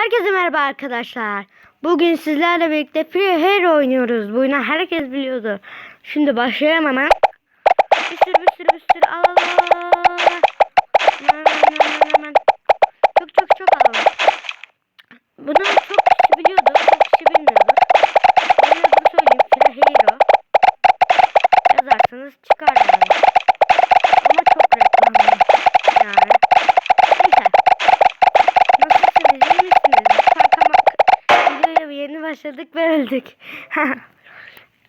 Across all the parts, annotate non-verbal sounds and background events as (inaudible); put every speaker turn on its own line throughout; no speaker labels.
Herkese merhaba arkadaşlar. Bugün sizlerle birlikte Free Hero oynuyoruz. Bu oyunu herkes biliyordu. Şimdi başlayalım hemen. Bir sürü bir sürü bir sürü al al al, al, al. Hemen, hemen, hemen, hemen. Çok çok çok alalım. Bunu başladık ve öldük. (laughs)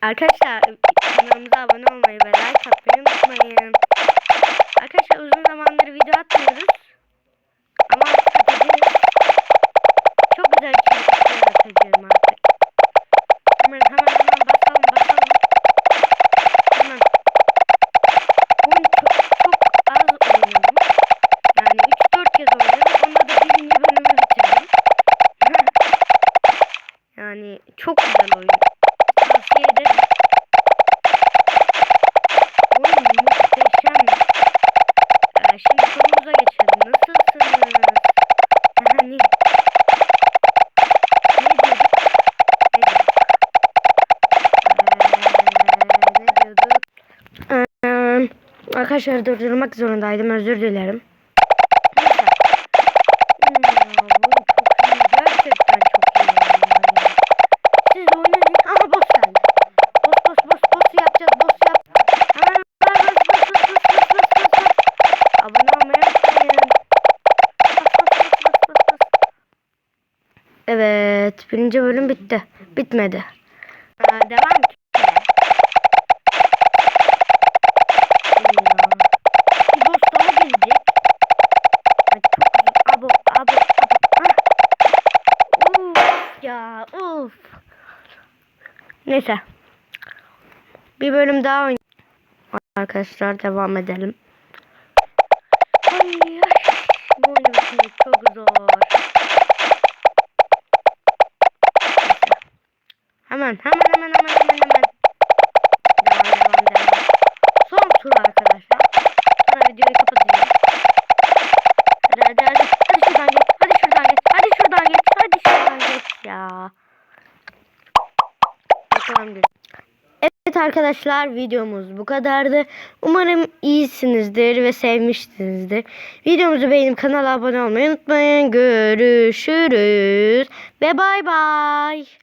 Arkadaşlar kanalımıza abone olmayı ve like atmayı unutmayın. Çok güzel oyun. Tavsiye ederim. Oyun muhteşem. Ee, şimdi konumuza geçelim. Nasılsınız? Ee, arkadaşlar durdurmak zorundaydım. Özür dilerim. Evet. Birinci bölüm bitti. Bitmedi. Aa, devam ki. Bir. Uf ya, uf. Neyse. Bir bölüm daha oyn. Arkadaşlar devam edelim. Ay, ay. Bu oyun bitirmek çok zor. Neyse. Hemen, hemen, hemen, hemen, hemen, hemen. Devam, devam, devam. Son tur arkadaşlar. Sonra videoyu kapatacağım. Hadi hadi hadi. Hadi şuradan geç. Hadi şuradan geç. Hadi şuradan geç. Hadi şuradan geç ya. Bakalım bir. Evet arkadaşlar videomuz bu kadardı. Umarım iyisinizdir ve sevmişsinizdir. Videomuzu beğenip kanala abone olmayı unutmayın. Görüşürüz ve bay bay.